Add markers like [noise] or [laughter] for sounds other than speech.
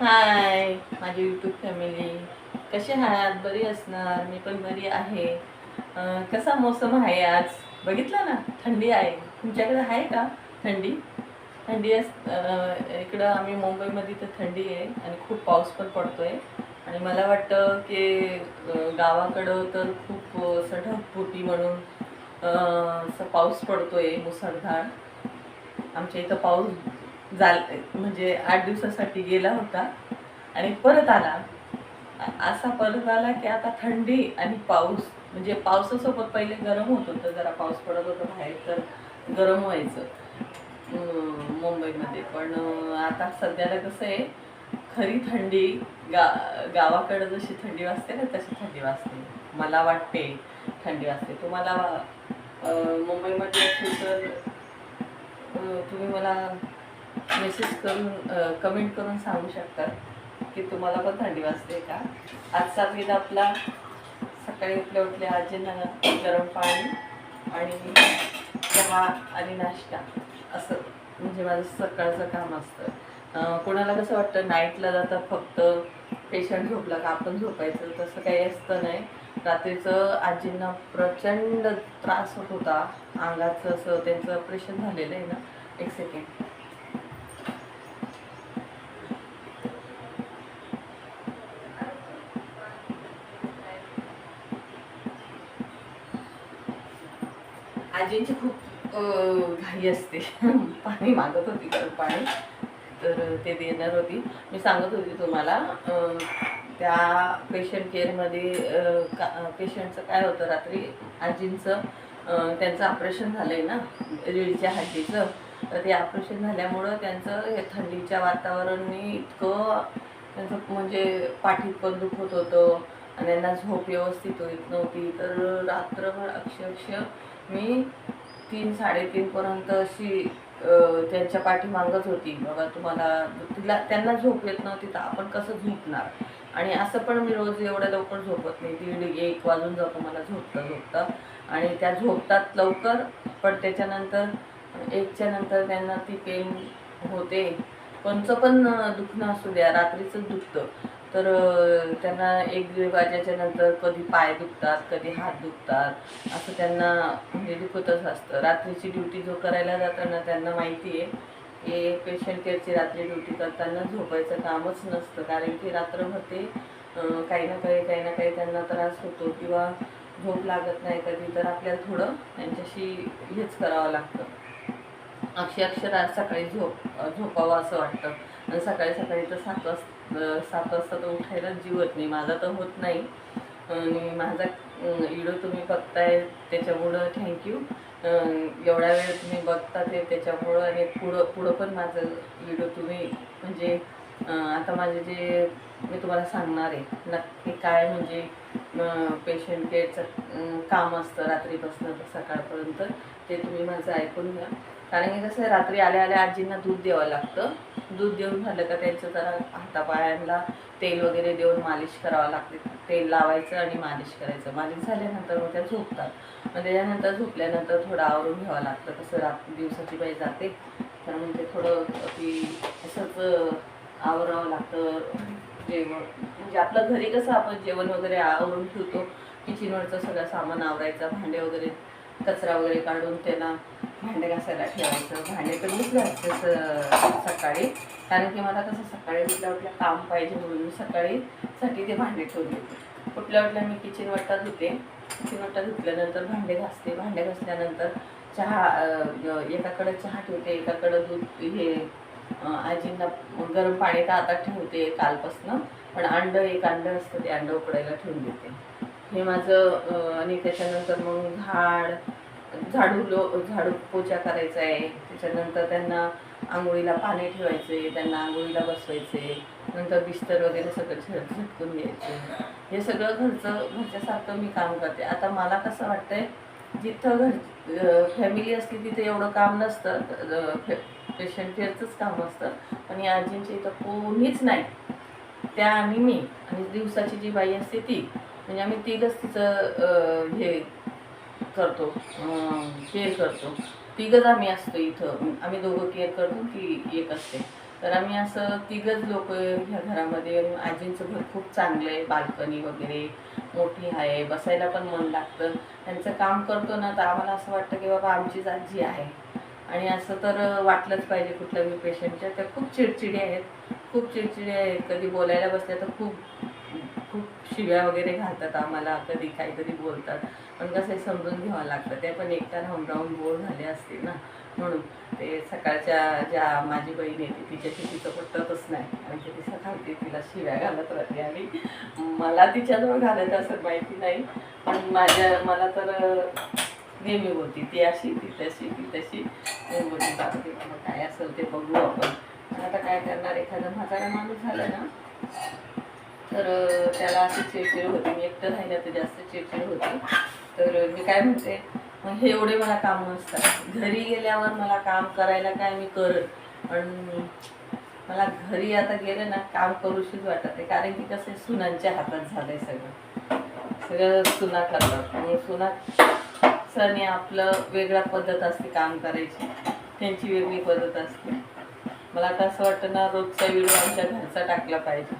हाय माझी YouTube family कसे आहात? बरी असणार? मी पण बरी आहे. कसा मोसम आहे आज? बघितलं ना? थंडी आहे. तुमच्याकडे आहे का थंडी? थंडी अस इकडं आम्ही मुंबईमध्ये तर थंडी आहे आणि खूप पाऊस पण पडतो आहे आणि मला वाटतं की गावाकडं तर खूप असं ढगफुटी म्हणून असं पाऊस पडतो आहे मुसळधार. आमच्या इथं पाऊस झाल म्हणजे आठ दिवसासाठी गेला होता आणि परत आला. असा परत आला की आता थंडी आणि पाऊस म्हणजे पावसासोबत पहिले गरम होत होतं जरा पाऊस पडत होता बाहेर तर गरम व्हायचं मुंबईमध्ये. पण आता सध्याला कसं आहे खरी थंडी गा गावाकडं जशी थंडी वाजते ना तशी थंडी वाजते. मला वाटते थंडी वाजते. तुम्हाला मुंबईमध्ये असेल तर तुम्ही मला मेसेज करून कमेंट करून सांगू शकतात की तुम्हाला पण थंडी वाजते का? आजचा वेद आपला सकाळी उठल्या उठल्या आजींना गरम पाणी आणि चहा आणि नाश्ता. असं म्हणजे माझं सकाळचं काम असतं. कोणाला कसं वाटतं नाईटला जातात फक्त पेशंट झोपला का? आपण झोपायचं तसं काही असतं नाही. रात्रीचं आजींना प्रचंड त्रास होत होता. अंगाचं असं त्यांचं ऑपरेशन झालेलं आहे ना. एक सेकंड आजींची खूप घाई असते. [laughs] पाणी मागत होती गरम पाणी. तर ते देणार होती. मी सांगत होती तुम्हाला त्या पेशंट केअरमध्ये पेशंटचं काय होतं रात्री? आजींचं त्यांचं ऑपरेशन झालं आहे ना रिळच्या हड्डीचं तर ते ऑपरेशन झाल्यामुळं त्यांचं हे थंडीच्या वातावरणाने इतकं त्यांचं म्हणजे पाठीत पण दुखत होतं आणि त्यांना झोप व्यवस्थित होत नव्हती. तर रात्रभर अक्षरशः मी तीन साडेतीनपर्यंत अशी त्यांच्या पाठीमागंच होती. बाबा तुम्हाला तिला त्यांना झोप येत नव्हती तर आपण कसं झोपणार? आणि असं पण मी रोज एवढ्या लवकर झोपत नाही. दीड एक वाजून जातो मला झोपता झोपता. आणि त्या झोपतात लवकर पण त्याच्यानंतर एकच्या नंतर त्यांना ती पेन होते. कोणचं पण दुखणं असू द्या रात्रीचं दुखतं. तर त्यांना एक दीड वाजेच्या नंतर कधी पाय दुखतात कधी हात दुखतात असं त्यांना म्हणजे दुखतच असतं. रात्रीची ड्युटी जो करायला जाताना त्यांना माहिती आहे की पेशंट केअरची रात्री ड्युटी करताना झोपायचं कामच नसतं. कारण की रात्रभर ते काही ना काही काही ना काही त्यांना त्रास होतो किंवा झोप लागत नाही कधी तर आपल्याला थोडं त्यांच्याशी हेच करावं लागतं. अक्षर अक्षर आज सकाळी झोप झोपावं असं वाटतं. आणि सकाळी सकाळी तर सात वाजता सात वाजता तर उठायला जीवत नाही. माझा तर होत नाही. आणि माझा व्हिडिओ तुम्ही बघताय त्याच्यामुळं थँक्यू एवढा वेळ तुम्ही बघता ते त्याच्यामुळं आणि पुढं पुढं पण माझं व्हिडिओ तुम्ही म्हणजे आता माझे जे मी तुम्हाला सांगणार आहे नक्की काय म्हणजे पेशंट केअरचं काम असतं रात्रीपासून तर सकाळपर्यंत ते तुम्ही माझं ऐकून घ्या. कारण की कसं आहे, रात्री आल्या आल्या आजींना दूध द्यावं लागतं. दूध देऊन झालं का त्यांचं जरा हातापायांना तेल वगैरे देऊन मालिश करावं लागते. तेल लावायचं आणि मालिश करायचं. मालिश झाल्यानंतर मग त्या झोपतात. मग त्याच्यानंतर झोपल्यानंतर थोडं आवरून घ्यावं लागतं. कसं रात दिवसाची बाई जाते. तर मग ते थोडं ती असंच आवरावं लागतं. जेवण म्हणजे आपलं घरी कसं आपण जेवण वगैरे आवरून ठेवतो. किचनवरचं सगळं सामान आवरायचं. भांडे वगैरे कचरा वगैरे काढून त्याला भांडे घासायला ठेवायचं. भांडे तर मीच घासते सकाळी. कारण की मला कसं सकाळी उठल्या उठल्या काम पाहिजे म्हणून सकाळी साठी ते भांडे ठेवून देते. उठल्या उठल्या मी किचन वाटा धुते. किचन वाटा धुतल्यानंतर भांडे घासते. भांडे घासल्यानंतर चहा एकाकडं चहा ठेवते एकाकडं दूध हे आजींना गरम पाणी तर आता ठेवते कालपासनं. पण अंड एक अंड असतं ते अंड उकडायला ठेवून देते. हे माझं आणि त्याच्यानंतर मग झाड झाडू लो झाडू पोचा करायचा आहे त्याच्यानंतर त्यांना आंघोळीला पाणी ठेवायचे त्यांना आंघोळीला बसवायचे नंतर बिस्तर वगैरे सगळं झट झटकून घ्यायचे. हे सगळं घरचं घरच्यासारखं मी काम करते. आता मला कसं वाटतंय जिथं घर फॅमिली असली तिथे एवढं काम नसतं. पेशंट केअरचंच काम असतं. पण या आजींच्या इथं कोणीच नाही. त्या आणि मी. आणि दिवसाची जी बाई असते ती. म्हणजे आम्ही तिघंच तिचं हे करतो केअर करतो. तिघंच आम्ही असतो इथं. आम्ही दोघं केअर करतो ती एक असते. तर आम्ही असं तिघंच लोक ह्या घरामध्ये. आजींचं घर खूप चांगलं आहे बाल्कनी वगैरे मोठी आहे बसायला पण मन लागतं. त्यांचं काम करतो ना तर आम्हाला असं वाटतं की बाबा आमचीच आजी आहे. आणि असं तर वाटलंच पाहिजे कुठल्या मी पेशंटच्या त्या खूप चिडचिडे आहेत. खूप चिडचिडे आहेत. कधी बोलायला बसल्या तर खूप खूप शिव्या वगैरे घालतात आम्हाला कधी काहीतरी बोलतात. पण कसं आहे समजून घ्यावं लागतं. ते पण एकदा राहून राहून बोर झाले असतील ना. म्हणून ते सकाळच्या ज्या माझी बहीण येते तिच्याशी तिचं पटतच नाही. आणि ती सकाळची तिला शिव्या घालत राहते. आणि मला तिच्याजवळ घालत असं माहिती नाही. पण माझ्या मला तर नेहमी होती ती अशी ती तशी ती तशी. बोलते बाबा काय असेल ते बघू आपण. आता काय करणार? एखादा म्हातारा माणूस झाला ना तर त्याला अशी चिडचिड होती. मी एकटं राहिलं तर जास्त चिडचिड होती. तर मी काय म्हणते मग हे एवढे मला काम नसतात. घरी गेल्यावर मला काम करायला काय मी करत? पण मला घरी आता गेलं ना काम करूशीच वाटत आहे कारण की कसं आहे, सुनांच्या हातात झालंय सगळं. सगळं सुना करतात. आणि सुना सण आपलं वेगळा पद्धत असते काम करायची. त्यांची वेगळी पद्धत असते. मला आता असं वाटतं ना रोजचा व्हिडिओ आमच्या घरचा टाकला पाहिजे.